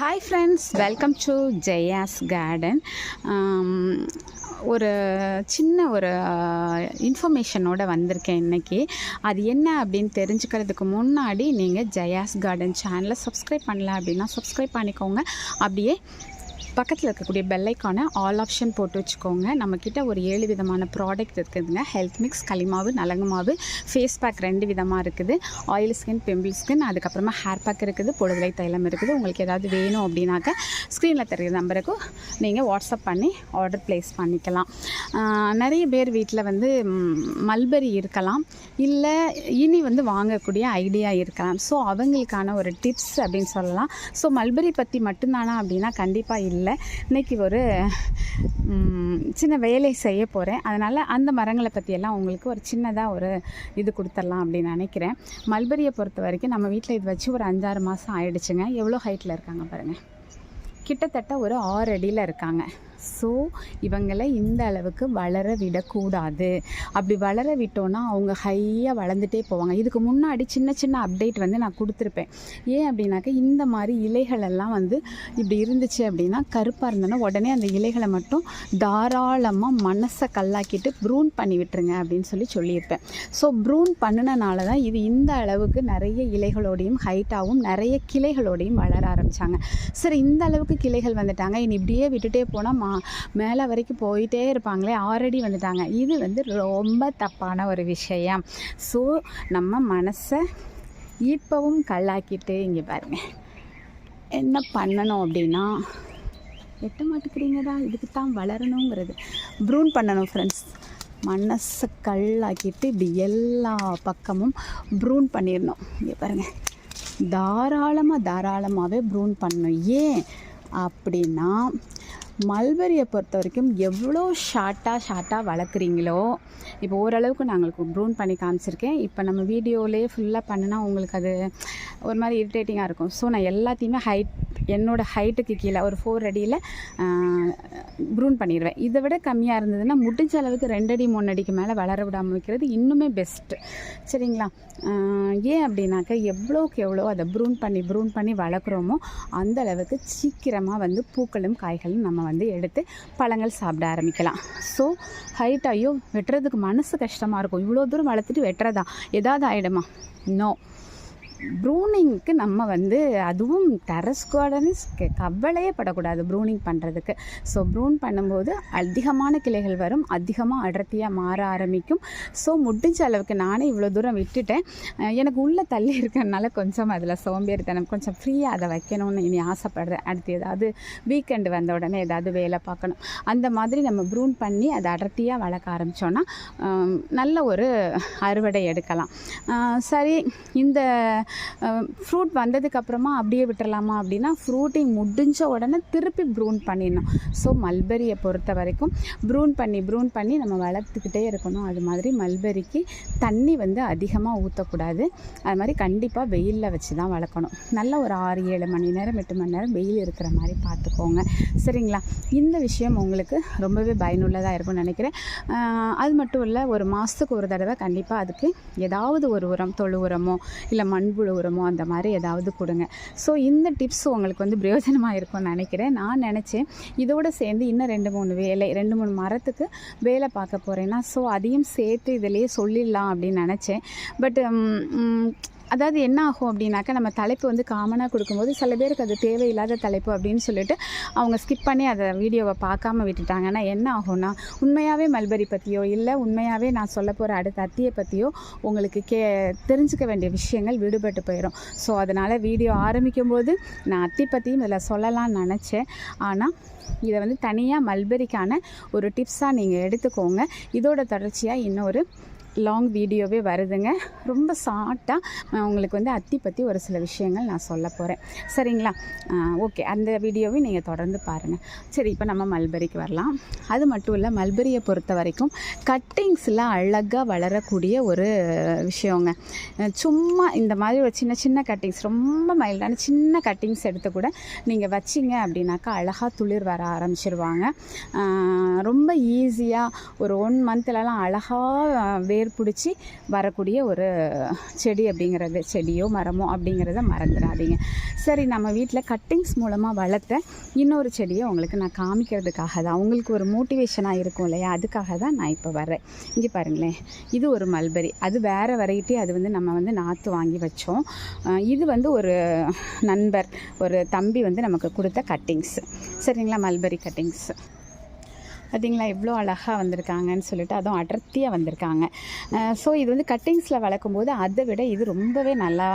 Hi friends welcome to Jaya's garden ஒரு சின்ன ஒரு uh, இன்ஃபர்மேஷனோட வந்திருக்கேன் இன்றைக்கி அது என்ன அப்படின்னு தெரிஞ்சுக்கிறதுக்கு முன்னாடி நீங்கள் ஜெயாஸ் கார்டன் சேனலை சப்ஸ்கிரைப் பண்ணல அப்படின்னா சப்ஸ்கிரைப் பண்ணிக்கோங்க. அப்படியே பக்கத்தில் இருக்கக்கூடிய பெல்லைக்கான ஆல் ஆப்ஷன் போட்டு வச்சுக்கோங்க. நம்மக்கிட்ட ஒரு ஏழு விதமான ப்ராடக்ட் இருக்குதுங்க. ஹெல்த் மிக்ஸ் களிமாவு நலங்கு மாவு ஃபேஸ் பேக் ரெண்டு விதமாக இருக்குது. ஆயில் ஸ்கின் பிம்பிள் ஸ்கின் அதுக்கப்புறமா ஹேர் பேக் இருக்குது பொடுதலை தைலம் இருக்குது. உங்களுக்கு ஏதாவது வேணும் அப்படின்னாக்க ஸ்க்ரீனில் தெரிகிற நம்பருக்கு நீங்கள் வாட்ஸ்அப் பண்ணி ஆர்டர் ப்ளேஸ் பண்ணிக்கலாம். நிறைய பேர் வீட்டில் வந்து மல்பெரி இருக்கலாம். இல்லை இனி வந்து வாங்கக்கூடிய ஐடியா இருக்கலாம். ஸோ அவங்களுக்கான ஒரு டிப்ஸ் அப்படின்னு சொல்லலாம். ஸோ மல்பெரி பற்றி மட்டும்தானா அப்படின்னா கண்டிப்பாக இல்லை. இல்லை. இன்னைக்கு ஒரு சின்ன வேலை செய்ய போகிறேன் அதனால் அந்த மரங்களை பற்றியெல்லாம் உங்களுக்கு ஒரு சின்னதாக ஒரு இது கொடுத்துடலாம் அப்படின்னு நினைக்கிறேன். மல்பரியை பொறுத்த வரைக்கும் நம்ம வீட்டில் இது வச்சு ஒரு அஞ்சாறு மாதம் ஆயிடுச்சுங்க. எவ்வளோ ஹைட்டில் இருக்காங்க பாருங்கள் கிட்டத்தட்ட ஒரு ஆறு அடியில் இருக்காங்க. ஸோ இவங்களை இந்த அளவுக்கு வளர விடக்கூடாது. அப்படி வளர விட்டோன்னா அவங்க ஹையாக வளர்ந்துட்டே போவாங்க. இதுக்கு முன்னாடி சின்ன சின்ன அப்டேட் வந்து நான் கொடுத்துருப்பேன். ஏன் அப்படின்னாக்கா இந்த மாதிரி இலைகளெல்லாம் வந்து இப்படி இருந்துச்சு அப்படின்னா கருப்பாக இருந்தோன்னா உடனே அந்த இலைகளை மட்டும் தாராளமாக மனசை கல்லாக்கிட்டு ப்ரூன் பண்ணி விட்டுருங்க அப்படின்னு சொல்லி சொல்லியிருப்பேன். ஸோ ப்ரூன் பண்ணினால தான் இது இந்த அளவுக்கு நிறைய இலைகளோடையும் ஹைட்டாகவும் நிறைய கிளைகளோடையும் வளர ஆரம்பித்தாங்க சரி இந்த அளவுக்கு கிளைகள் வந்துட்டாங்க. இனி இப்படியே விட்டுட்டே போனால் மேலே வரைக்கும் போயிட்டே இருப்பாங்களே ஆல்ரெடி வந்துட்டாங்க. இது வந்து ரொம்ப தப்பான ஒரு விஷயம். ஸோ நம்ம மனசை ஈர்ப்பவும் கல்லாக்கிட்டு இங்கே பாருங்கள் என்ன பண்ணணும் அப்படின்னா எட்ட மாட்டுக்கிறீங்கடா இதுக்கு தான் வளரணுங்கிறது. ப்ரூன் பண்ணணும் ஃப்ரெண்ட்ஸ் மனசை கல்லாக்கிட்டு இப்படி எல்லா பக்கமும் ப்ரூன் பண்ணிடணும். இங்கே பாருங்கள் தாராளமாக தாராளமாகவே ப்ரூன் பண்ணணும். ஏன்? அப்படின்னா மல்பெரியை பொறுத்த வரைக்கும் எவ்வளோ ஷார்ட்டாக ஷார்ட்டாக வளர்க்குறீங்களோ இப்போ ஓரளவுக்கு நான் உங்களுக்கு ப்ரூன் பண்ணி காமிச்சிருக்கேன். இப்போ நம்ம வீடியோலேயே ஃபுல்லாக பண்ணினா உங்களுக்கு அது ஒரு மாதிரி இரிட்டேட்டிங்காக இருக்கும். ஸோ நான் எல்லாத்தையுமே ஹைட் என்னோட ஹைட்டுக்கு கீழே ஒரு ஃபோர் அடியில் ப்ரூன் பண்ணிடுவேன் இதை விட கம்மியாக இருந்ததுன்னா முடிஞ்ச அளவுக்கு ரெண்டு அடி மூணு அடிக்கு மேலே வளர விடாமல் வைக்கிறது இன்னுமே பெஸ்ட்டு சரிங்களா? ஏன் அப்படின்னாக்கா எவ்வளோக்கு எவ்வளோ அதை ப்ரூன் பண்ணி ப்ரூன் பண்ணி வளர்க்குறோமோ அந்த அளவுக்கு சீக்கிரமாக வந்து பூக்களும் காய்களும் நம்ம வந்து எடுத்து பழங்கள் சாப்பிட ஆரம்பிக்கலாம். ஸோ ஹைட் ஐயோ வெட்டுறதுக்கு மனசு கஷ்டமாக இருக்கும். இவ்வளோ தூரம் வளர்த்துட்டு வெட்டுறதா? ஏதாவது ஆகிடுமா நோ ப்ரூனிங்க்கு நம்ம வந்து அதுவும் டெரஸ் கார்டனிஸ் கவலையே படக்கூடாது ப்ரூனிங் பண்ணுறதுக்கு ஸோ ப்ரூன் பண்ணும்போது அதிகமான கிளைகள் வரும் அதிகமாக அடர்த்தியாக மாற ஆரம்பிக்கும். ஸோ முடிஞ்ச அளவுக்கு நானே இவ்வளோ தூரம் விட்டுட்டேன். எனக்கு உள்ளே தள்ளி இருக்கிறதுனால கொஞ்சம் அதில் சோம்பேறித்தனம் கொஞ்சம் ஃப்ரீயாக அதை வைக்கணும்னு இனி ஆசைப்படுறேன். அடுத்து ஏதாவது வீக்கெண்டு வந்த உடனே ஏதாவது வேலை பார்க்கணும். அந்த மாதிரி நம்ம ப்ரூன் பண்ணி அதை அடர்த்தியாக வளர்க்க ஆரம்பித்தோன்னா நல்ல ஒரு அறுவடை எடுக்கலாம். சரி இந்த ஃப்ரூட் வந்ததுக்கப்புறமா அப்படியே விட்டுறலாமா அப்படின்னா ஃப்ரூட்டிங் முடிஞ்ச உடனே திருப்பி ப்ரூன் பண்ணிடணும். ஸோ மல்பெரியை பொறுத்த வரைக்கும் ப்ரூன் பண்ணி ப்ரூன் பண்ணி நம்ம வளர்த்துக்கிட்டே இருக்கணும். அது மாதிரி மல்பெரிக்கு தண்ணி வந்து அதிகமாக ஊற்றக்கூடாது அது மாதிரி கண்டிப்பாக வெயிலில் வச்சு தான் வளர்க்கணும். நல்ல ஒரு ஆறு ஏழு மணி நேரம் எட்டு மணி நேரம் வெயில் இருக்கிற மாதிரி பார்த்துக்கோங்க. சரிங்களா? இந்த விஷயம் உங்களுக்கு ரொம்பவே பயனுள்ளதாக இருக்கும்னு நினைக்கிறேன். அது மட்டும் இல்லை ஒரு மாதத்துக்கு ஒரு தடவை கண்டிப்பாக அதுக்கு ஏதாவது ஒரு உரம் தொழு உரமோ இல்லை மண்புழு உரமோ அந்த மாதிரி ஏதாவது கொடுங்க. ஸோ இந்த டிப்ஸ் உங்களுக்கு வந்து பிரயோஜனமாக இருக்கும்னு நினைக்கிறேன். நான் நினச்சேன் இதோடு சேர்ந்து இன்னும் ரெண்டு மூணு வேலை ரெண்டு மூணு மரத்துக்கு வேலை பார்க்க போகிறேன்னா ஸோ அதையும் சேர்த்து இதிலேயே சொல்லிடலாம் அப்படின்னு நினச்சேன். பட் அதாவது என்ன ஆகும் அப்படின்னாக்கா நம்ம தலைப்பு வந்து காமனாக கொடுக்கும்போது சில பேருக்கு அது தேவையில்லாத தலைப்பு அப்படின்னு சொல்லிட்டு அவங்க ஸ்கிப் பண்ணி அதை வீடியோவை பார்க்காம விட்டுட்டாங்கன்னா என்ன ஆகும்னா உண்மையாகவே மல்பரி பற்றியோ இல்லை உண்மையாகவே நான் சொல்ல போகிற அடுத்த அத்தியை பற்றியோ உங்களுக்கு கே தெரிஞ்சுக்க வேண்டிய விஷயங்கள் விடுபட்டு போயிடும் ஸோ அதனால் வீடியோ ஆரம்பிக்கும் போது நான் அத்தி பற்றியும் இதில் சொல்லலாம்னு நினச்சேன். ஆனால் இதை வந்து தனியாக மல்பெரிக்கான ஒரு டிப்ஸாக நீங்கள் எடுத்துக்கோங்க. இதோட தொடர்ச்சியாக இன்னொரு லாங் வீடியோவே வருதுங்க. ரொம்ப ஷார்ட்டாக உங்களுக்கு வந்து அத்தி பற்றி ஒரு சில விஷயங்கள் நான் சொல்ல போகிறேன் சரிங்களா? ஓகே அந்த வீடியோவை நீங்கள் தொடர்ந்து பாருங்கள் சரி இப்போ நம்ம மல்பெரிக்கு வரலாம். அது மட்டும் இல்லை மல்பெரியை பொறுத்த வரைக்கும் கட்டிங்ஸில் அழகாக வளரக்கூடிய ஒரு விஷயங்க. சும்மா இந்த மாதிரி ஒரு சின்ன சின்ன கட்டிங்ஸ் ரொம்ப மைல்டான சின்ன கட்டிங்ஸ் எடுத்து கூட நீங்கள் வச்சிங்க அப்படின்னாக்கா அழகாக துளிர் வர ஆரம்பிச்சிருவாங்க. ரொம்ப ஈஸியாக ஒரு ஒன் மந்த்லலாம் அழகாக வே வேர் பிடிச்சி வரக்கூடிய ஒரு செடி அப்படிங்கிறது செடியோ மரமோ அப்படிங்கிறத மறந்துடாதீங்க. சரி நம்ம வீட்டில் கட்டிங்ஸ் மூலமாக வளர்த்த இன்னொரு செடியை உங்களுக்கு நான் காமிக்கிறதுக்காக தான் உங்களுக்கு ஒரு மோட்டிவேஷனாக இருக்கும் இல்லையா? அதுக்காக தான் நான் இப்போ வர்றேன். இங்கே பாருங்களேன். இது ஒரு மல்பெரி. அது வேறு வெரைட்டி அது வந்து நம்ம வந்து நாற்று வாங்கி வச்சோம். இது வந்து ஒரு நண்பர் ஒரு தம்பி வந்து நமக்கு கொடுத்த கட்டிங்ஸ். சரிங்களா? Mulberry cuttings. பார்த்தீங்களா எவ்வளோ அழகாக வந்திருக்காங்கன்னு சொல்லிட்டு அதுவும் அடர்த்தியாக வந்திருக்காங்க. ஸோ இது வந்து கட்டிங்ஸில் வளர்க்கும்போது அதை விட இது ரொம்பவே நல்லா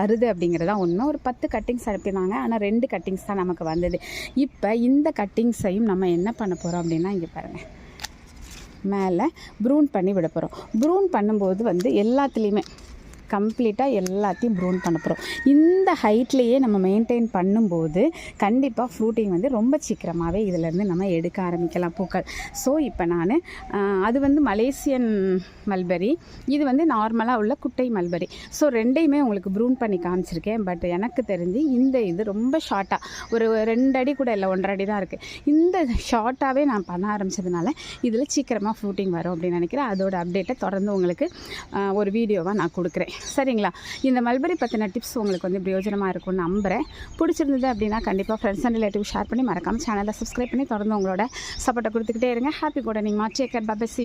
வருது அப்படிங்கிறதா ஒன்று ஒரு பத்து கட்டிங்ஸ் அனுப்பினாங்க ஆனால் ரெண்டு கட்டிங்ஸ் தான் நமக்கு வந்தது. இப்போ இந்த கட்டிங்ஸையும் நம்ம என்ன பண்ண போகிறோம் அப்படின்னா இங்கே பாருங்கள் மேலே ப்ரூன் பண்ணி விட போகிறோம் ப்ரூன் பண்ணும்போது வந்து எல்லாத்துலேயுமே கம்ப்ளீட்டாக எல்லாத்தையும் ப்ரூன் பண்ண போகிறோம் இந்த ஹைட்லேயே நம்ம மெயின்டைன் பண்ணும்போது கண்டிப்பாக ஃப்ரூட்டிங் வந்து ரொம்ப சீக்கிரமாகவே இதிலேருந்து நம்ம எடுக்க ஆரம்பிக்கலாம் பூக்கள். ஸோ இப்போ நான் அது வந்து மலேசியன் மல்பெரி இது வந்து நார்மலாக உள்ள குட்டை மல்பெரி. ஸோ ரெண்டையுமே உங்களுக்கு ப்ரூன் பண்ணி காமிச்சிருக்கேன். பட் எனக்கு தெரிஞ்சு இந்த இது ரொம்ப ஷார்ட்டாக ஒரு ரெண்டு அடி கூட இல்லை ஒன்றரை அடி தான் இருக்குது இந்த ஷார்ட்டாகவே நான் பண்ண ஆரம்பிச்சதுனால இதில் சீக்கிரமாக ஃப்ரூட்டிங் வரும் அப்படின்னு நினைக்கிறேன். அதோட அப்டேட்டை தொடர்ந்து உங்களுக்கு ஒரு வீடியோவாக நான் கொடுக்குறேன். சரிங்களா? இந்த மல்பரி பற்றின டிப்ஸ் உங்களுக்கு வந்து பிரயோஜனமாக இருக்கும்னு நம்புகிறேன் பிடிச்சிருந்தது அப்படின்னா கண்டிப்பாக ஃப்ரெண்ட்ஸ் அண்ட் ரிலேட்டிவ் ஷேர் பண்ணி மறக்காமல் சேனலை சப்ஸ்கிரைப் பண்ணி தொடர்ந்து உங்களோட சப்போர்ட்டை கொடுத்துக்கிட்டே இருங்க. ஹாப்பி கூட நீங்கள் மாற்றி பபசி